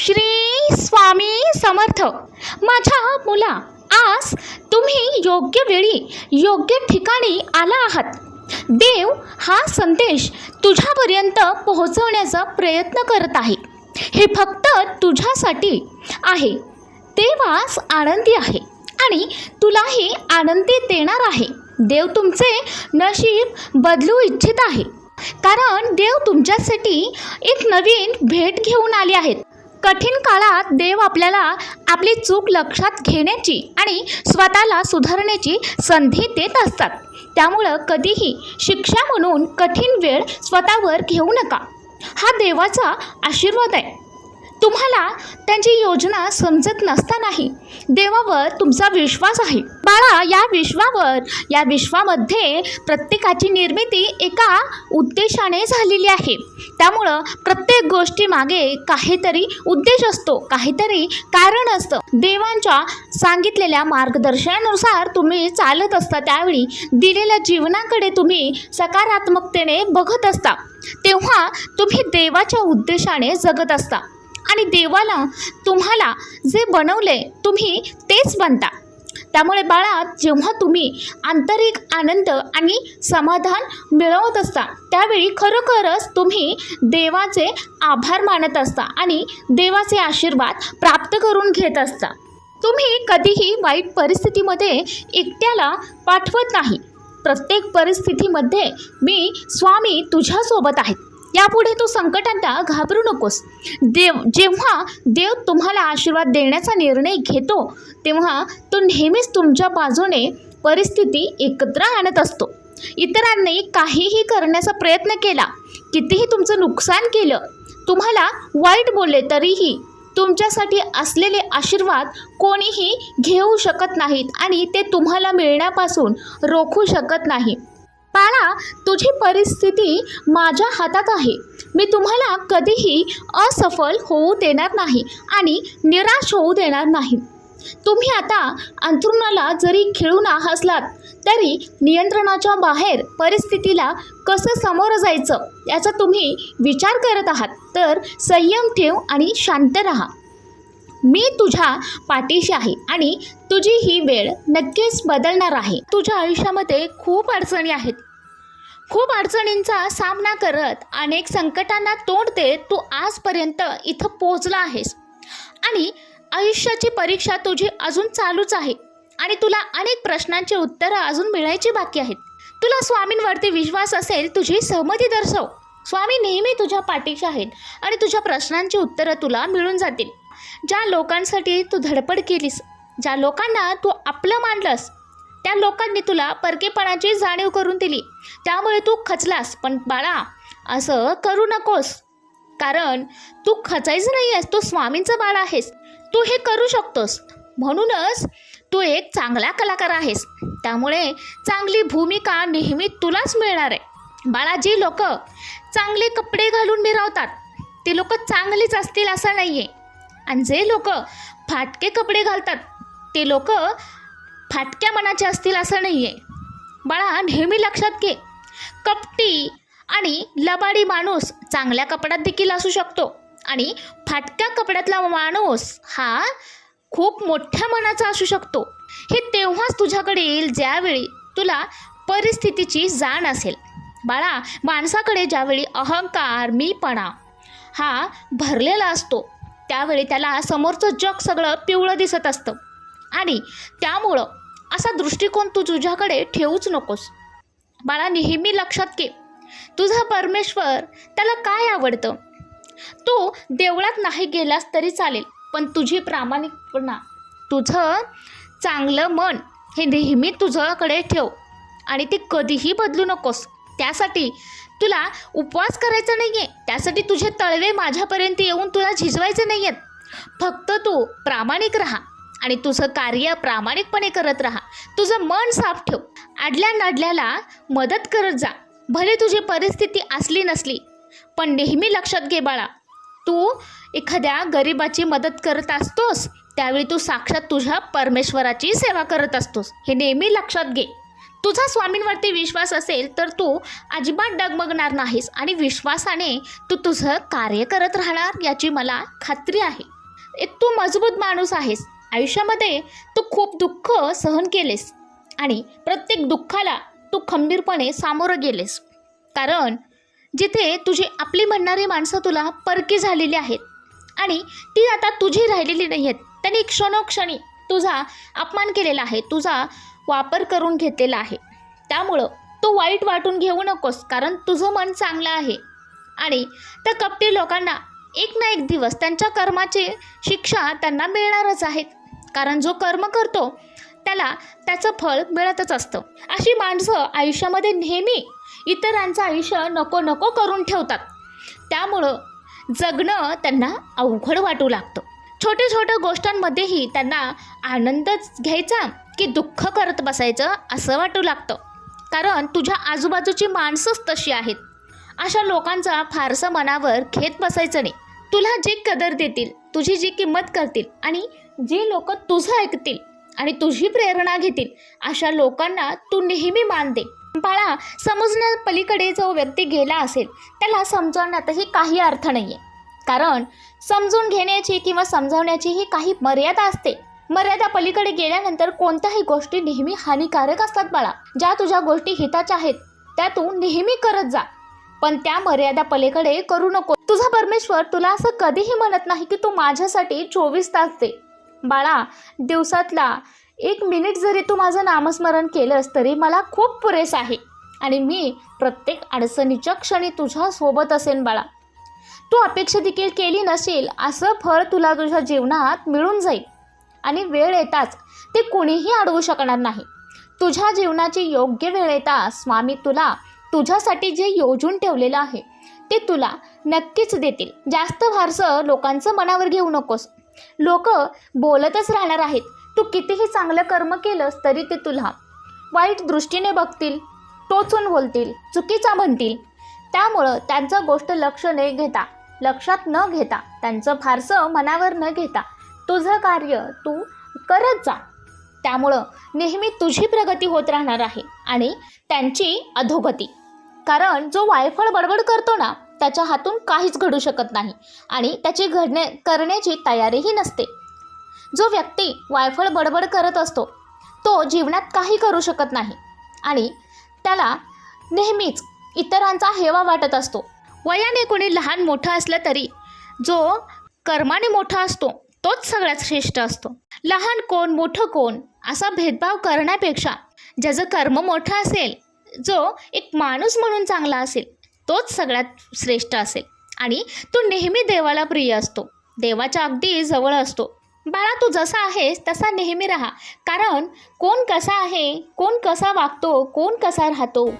श्री स्वामी समर्थ. माझ्या मुला आज तुम्ही योग्य वेळी योग्य ठिकाणी आला आहात. देव हा संदेश तुझ्यापर्यंत पोहोचवण्याचा प्रयत्न करत आहे. हे फक्त तुझ्यासाठी आहे. तेव्हाच आनंदी आहे आणि तुलाही आनंदी देणार आहे. देव तुमचे नशीब बदलू इच्छित आहे. कारण देव तुमच्यासाठी एक नवीन भेट घेऊन आले आहेत. कठीण काळात देव आपल्याला आपली चूक लक्षात घेण्याची आणि स्वतःला सुधारण्याची संधी देत असतात. त्यामुळं कधीही शिक्षा म्हणून कठीण वेळ स्वतःवर घेऊ नका. हा देवाचा आशीर्वाद आहे. तुम्हाला त्यांची योजना समजत नसतानाही देवावर तुमचा विश्वास आहे. बाळा या विश्वावर या विश्वामध्ये प्रत्येकाची निर्मिती एका उद्देशाने झालेली आहे. त्यामुळं प्रत्येक गोष्टीमागे काहीतरी उद्देश असतो काहीतरी कारण असतं. देवांच्या सांगितलेल्या मार्गदर्शनानुसार तुम्ही चालत असता त्यावेळी दिलेल्या जीवनाकडे तुम्ही सकारात्मकतेने बघत असता. तेव्हा तुम्ही देवाच्या उद्देशाने जगत असता. आणि देवाला तुम्हाला जे बनवले तुम्ही तेच बनता. त्यामुळे बाळा जेव्हा तुम्ही आंतरिक आनंद आणि समाधान मिळवत असता त्यावेळी खरोखरच तुम्ही देवाचे आभार मानत असता आणि देवाचे आशीर्वाद प्राप्त करून घेत असता. तुम्ही कधीही वाईट परिस्थितीमध्ये एकट्याला पाठवत नाही. प्रत्येक परिस्थितीमध्ये मी स्वामी तुझ्यासोबत आहेत यापुढे तू संकटांना घाबरू नकोस. देव जेव्हा देव तुम्हाला आशीर्वाद देण्याचा निर्णय घेतो तेव्हा तो नेहमीच तुमच्या बाजूने परिस्थिती एकत्र आणत असतो. इतरांनी काहीही करण्याचा प्रयत्न केला कितीही तुमचं नुकसान केलं तुम्हाला वाईट बोलले तरीही तुमच्यासाठी असलेले आशीर्वाद कोणीही घेऊ शकत नाहीत आणि ते तुम्हाला मिळण्यापासून रोखू शकत नाही. बाळा तुझी परिस्थिती माझ्या हातात आहे. मी तुम्हाला कधीही असफल होऊ देणार नाही आणि निराश होऊ देणार नाही. तुम्ही आता अंथरुणाला जरी खिळून हसलात तरी नियंत्रणाच्या बाहेर परिस्थितीला कसं सामोरं जायचं याचा तुम्ही विचार करत आहात. तर संयम ठेव आणि शांत राहा. मी तुझ्या पाठीशी आहे आणि तुझी ही वेळ नक्कीच बदलणार आहे. तुझ्या आयुष्यामध्ये खूप अडचणी आहेत. खूप अडचणींचा सामना करत अनेक संकटांना तोंड देत तू आजपर्यंत इथं पोहोचला आहेस. आणि आयुष्याची परीक्षा तुझी अजून चालूच आहे. आणि तुला अनेक प्रश्नांची उत्तरं अजून मिळायची बाकी आहेत. तुला स्वामींवरती विश्वास असेल तुझी सहमती दर्शव. स्वामी नेहमी तुझ्या पाठीशी आहेत आणि तुझ्या प्रश्नांची उत्तरं तुला मिळून जातील. ज्या लोकांसाठी तू धडपड केलीस ज्या लोकांना तू आपलं मानलंस त्या लोकांनी तुला परकेपणाची जाणीव करून दिली. त्यामुळे तू खचलास पण बाळा असं करू नकोस. कारण तू खचायचं नाही आहेस तू स्वामींचं बाळ आहेस. तू हे करू शकतोस. म्हणूनच तू एक चांगला कलाकार आहेस. त्यामुळे चांगली भूमिका नेहमी तुलाच मिळणार आहे. बाळा जी लोक चांगले कपडे घालून मिरवतात ते लोक चांगलीच असतील असं नाही आहे आणि जे लोक फाटके कपडे घालतात ते लोक फाटक्या मनाचे असतील असं नाही आहे बाळा नेहमी लक्षात घे. कपटी आणि लबाडी माणूस चांगल्या कपड्यात देखील असू शकतो. आणि फाटक्या कपड्यातला माणूस हा खूप मोठ्या मनाचा असू शकतो. हे तेव्हाच तुझ्याकडे येईल ज्यावेळी तुला परिस्थितीची जाण असेल. बाळा माणसाकडे ज्यावेळी अहंकार मीपणा हा भरलेला असतो त्यावेळी त्याला समोरचं जग सगळं पिवळं दिसत असतं. आणि त्यामुळं असा दृष्टिकोन तू तुझ्याकडे ठेवूच नकोस. बाळा नेहमी लक्षात घे. तुझा परमेश्वर त्याला काय आवडतं? तू देवळात नाही गेलास तरी चालेल पण तुझी प्रामाणिकपणा तुझं चांगलं मन हे नेहमी तुझ्याकडे ठेव आणि ते कधीही बदलू नकोस. त्यासाठी तुला उपवास करायचा नाही आहे त्यासाठी तुझे तळवे माझ्यापर्यंत येऊन तुला झिजवायचे नाही आहेत फक्त तू प्रामाणिक राहा. आणि तुझं कार्य प्रामाणिकपणे करत राहा. तुझं मन साफ ठेव. आडल्या नडल्याला मदत करत जा. भले तुझी परिस्थिती असली नसली पण नेहमी लक्षात घे बाळा. तू एखाद्या गरिबाची मदत करत असतोस त्यावेळी तू साक्षात तुझ्या परमेश्वराची सेवा करत असतोस. हे नेहमी लक्षात घे. तुझा स्वामींवरती विश्वास असेल तर तू अजिबात डगमगणार नाहीस आणि विश्वासाने तू तुझं कार्य करत राहणार याची मला खात्री आहे. एक तू मजबूत माणूस आहेस. आयुष्यामध्ये तू खूप दुःख सहन केलेस आणि प्रत्येक दुःखाला तू खंबीरपणे सामोरं गेलेस. कारण जिथे तुझी आपली म्हणणारी माणसं तुला परकी झालेली आहेत आणि ती आता तुझी राहिलेली नाही आहेत त्यांनी क्षणोक्षणी तुझा अपमान केलेला आहे तुझा वापर करून घेतलेला आहे. त्यामुळं तू वाईट वाटून घेऊ नकोस कारण तुझं मन चांगलं आहे. आणि त्या कपटी लोकांना एक ना एक दिवस त्यांच्या कर्माची शिक्षा त्यांना मिळणारच आहेत कारण जो कर्म करतो त्याला त्याचं फळ मिळतच असतं. अशी माणसं आयुष्यामध्ये नेहमी इतरांचं आयुष्य नको नको करून ठेवतात. त्यामुळं जगणं त्यांना अवघड वाटू लागतं. छोट्या छोट्या गोष्टांमध्येही त्यांना आनंदच घ्यायचा की दुःख करत बसायचं असं वाटू लागतं. कारण तुझ्या आजूबाजूची माणसंच तशी आहेत. अशा लोकांचा फारसं मनावर घेत बसायचं नाही. तुला जी कदर देतील तुझी जी किंमत करतील आणि जे लोक तुझं ऐकतील आणि तुझी प्रेरणा घेतील अशा लोकांना तू नेहमी मान दे. बाळा समजण्या पलीकडे जो व्यक्ती गेला असेल त्याला समजवण्यातही काही अर्थ नाही आहे कारण समजून घेण्याची किंवा समजावण्याची ही काही मर्यादा असते. मर्यादा पलीकडे गेल्यानंतर कोणत्याही गोष्टी नेहमी हानिकारक असतात बाळा. ज्या तुझ्या गोष्टी हिताच्या आहेत त्या तू नेहमी करत जा. पण त्या मर्यादा पलीकडे करू नको. तुझा परमेश्वर तुला असं कधीही म्हणत नाही की तू माझ्यासाठी चोवीस तास दे. बाळा दिवसातला एक मिनिट जरी तू माझं नामस्मरण केलंस तरी मला खूप पुरेस आहे. आणि मी प्रत्येक अडचणीच्या क्षणी तुझ्या सोबत असेन बाळा. तू अपेक्षा देखील केली नसेल असं फळ तुला तुझ्या जीवनात मिळून जाईल. आणि वेळ येताच ते कुणीही अडवू शकणार नाही. तुझ्या जीवनाची योग्य वेळ येताच स्वामी तुला तुझ्यासाठी जे योजून ठेवलेलं आहे ते तुला नक्कीच देतील. जास्त फारसं लोकांचं मनावर घेऊ नकोस. लोक बोलतच राहणार आहेत. तू कितीही चांगलं कर्म केलंस तरी ते तुला. वाईट दृष्टीने बघतील टोचून बोलतील चुकीचा म्हणतील. त्यामुळं त्यांचं गोष्ट लक्ष न घेता लक्षात न घेता त्यांचं फारसं मनावर न घेता तुझं कार्य तू करत जा. त्यामुळं नेहमी तुझी प्रगती होत राहणार आहे आणि त्यांची अधोगती. कारण जो वायफळ बडबड करतो ना त्याच्या हातून काहीच घडू शकत नाही आणि त्याची घडणे करण्याची तयारीही नसते. जो व्यक्ती वायफळ बडबड करत असतो तो जीवनात काही करू शकत नाही आणि त्याला नेहमीच इतरांचा हेवा वाटत असतो. वयाने कोणी लहान मोठं असलं तरी जो कर्माने मोठा असतो तोच सगळ्यात श्रेष्ठ असतो. लहान कोण मोठं कोण असा भेदभाव करण्यापेक्षा ज्याचं कर्म मोठं असेल जो एक माणूस म्हणून चांगला असेल तोच सगळ्यात श्रेष्ठ असेल. आणि तो नेहमी देवाला प्रिय असतो. देवाच्या अगदी जवळ असतो. बाळा तू जसा आहेस तसा नेहमी राहा. कारण कोण कसा आहे कोण कसा वागतो कोण कसा राहतो?